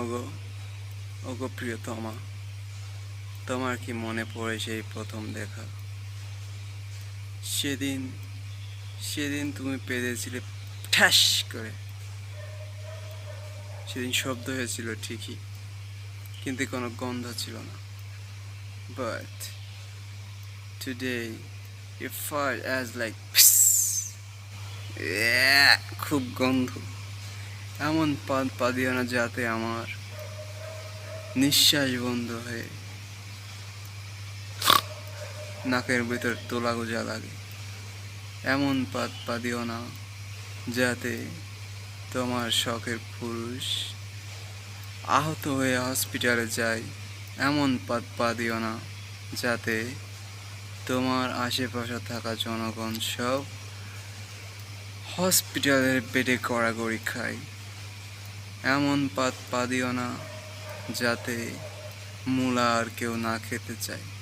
ওগো ওগো প্রিয়তমা, তোমার কি মনে পড়ে সেই প্রথম দেখা? সেদিন সেদিন তুমি পেরেছিলে ঠ্যাস করে। সেদিন শব্দ হয়েছিল ঠিকই, কিন্তু কোনো গন্ধ ছিল না। But today you far as like খুব গন্ধ। এমন পাদ পাদিও না যাতে আমার নিঃশ্বাস বন্ধ হয়ে নাকের ভিতর তোলা গোজা লাগে। এমন পাদ পাদিও না যাতে তোমার শখের পুরুষ আহত হয়ে হসপিটালে যায়। এমন পাদ পাদিও না যাতে তোমার আশেপাশে থাকা জনগণ সব হসপিটালের বেডে কড়াকড়ি খায়। এমন পাত পা দিও না যাতে মূলা আর কেউ না খেতে চায়।